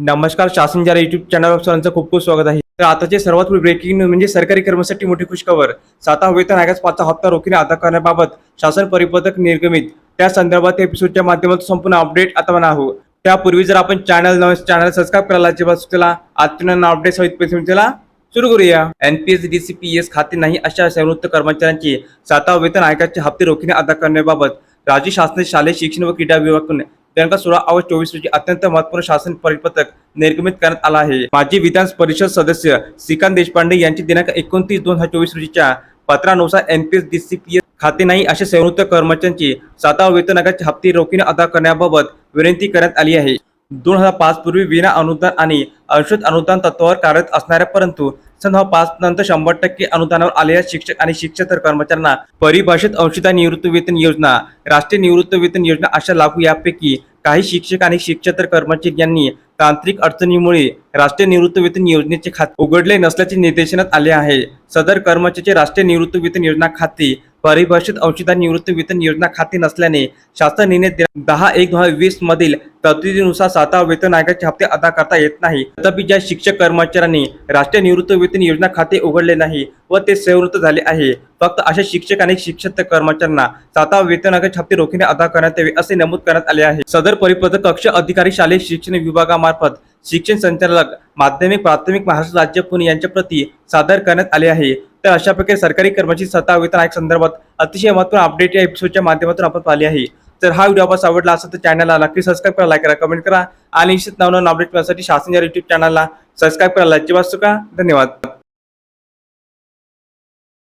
नमस्कार शासन जरा युट्यूब चॅनलवर सर्वांचं खूप खूप स्वागत आहे. तर आताचे सर्वात ब्रेकिंग न्यूज म्हणजे सरकारी कर्मचारी मोठी खुशखबर. साता वेतन आयोगाचा पाचचा हप्ता रोखीने अदा करण्याबाबत शासन परिपत्रक निर्गमित. त्या संदर्भात एपिसोडच्या माध्यमातून संपूर्ण अपडेट आता आहो त्यापूर्वी जर आपण चॅनल नवीन चॅनल सबस्क्राईब करायला अजिबात सुचला आत्मन अपडेट सहित पैसे सुरू करूया. एनपीएस डीसीपीएस खाते नाही अशा सेवानिवृत्त कर्मचाऱ्यांची सातवा वेतन आयोगाचे हप्ते रोखीने अदा करण्याबाबत राज्य शासनाचे शालेय शिक्षण व क्रीडा विभागाकडून दिनांक सोळा ऑगस्ट चोवीस रोजी अत्यंत महत्त्वपूर्ण शासन परिपत्रक निर्गमित करण्यात आला आहे. माजी विधान परिषद सदस्य श्रीकांत देशपांडे यांची दिनांक एकोणतीस दोन हजार चोवीस रोजीच्या पत्रानुसार एनपीएस डीसीपीएस खाते नाही अशा सेवानिवृत्त कर्मचाऱ्यांची सातवा वेतन हप्ते रोखीने अदा करण्याबाबत विनंती करण्यात आली आहे. दोन हजार पाच पूर्वी विना अनुदान आणि औषध अनुदान तत्वावर कार्यरत असणाऱ्या परंतु सन पाच नंतर शंभर टक्के अनुदानावर आलेल्या शिक्षक आणि शिक्षक कर्मचाऱ्यांना परिभाषित अंशता निवृत्त वेतन योजना राष्ट्रीय निवृत्त वेतन योजना अशा लागू यापैकी काही शिक्षक आणि शिक्षक कर्मचारी यांनी तांत्रिक अडचणीमुळे राष्ट्रीय निवृत्त वेतन योजनेचे खाते उघडले नसल्याचे निर्देशनात आले आहे. सदर कर्मचाऱ्याचे राष्ट्रीय निवृत्त वेतन योजना खाते परिभाषित अंशदान निवृत्ती वेतन योजना खाते नसल्याने शासन निर्णय दहा एक दोन हजार वीस मधील तरतुदीनुसार सातवा वेतन आयोगाचे हप्ते अदा करता येत नाही. तथापि ज्या शिक्षक कर्मचाऱ्यांनी राष्ट्रीय निवृत्ती वेतन योजना खाते उघडले नाही व ते सेवृत्त झाले आहे फक्त अशा शिक्षक आणि शिक्षक कर्मचाऱ्यांना सातवा वेतन आयोगाचे हप्ते रोखीने अदा करण्यात यावे असे नमूद करण्यात आले आहे. सदर परिपत्रक कक्ष अधिकारी शालेय शिक्षण विभागामार्फत शिक्षण संचालक माध्यमिक प्राथमिक महाराष्ट्र राज्य पुणे यांच्या प्रती सादर करण्यात आले आहे. तर अशा प्रकारे सरकारी कर्मचारी सत्ता वेतन आयोग संदर्भात अतिशय महत्त्वपूर्ण अपडेट या एपिसोडच्या माध्यमातून आपण पाहिली आहे. तर हा व्हिडिओ आपण आवडला असेल तर चॅनलला नक्की सबस्क्राईब करा लाईक करा कमेंट करा. आणि निश्चित नवनवीन अपडेट मिळण्यासाठी शासन या युट्यूब चॅनलला सबस्क्राईब करायला अजिबात चुका धन्यवाद.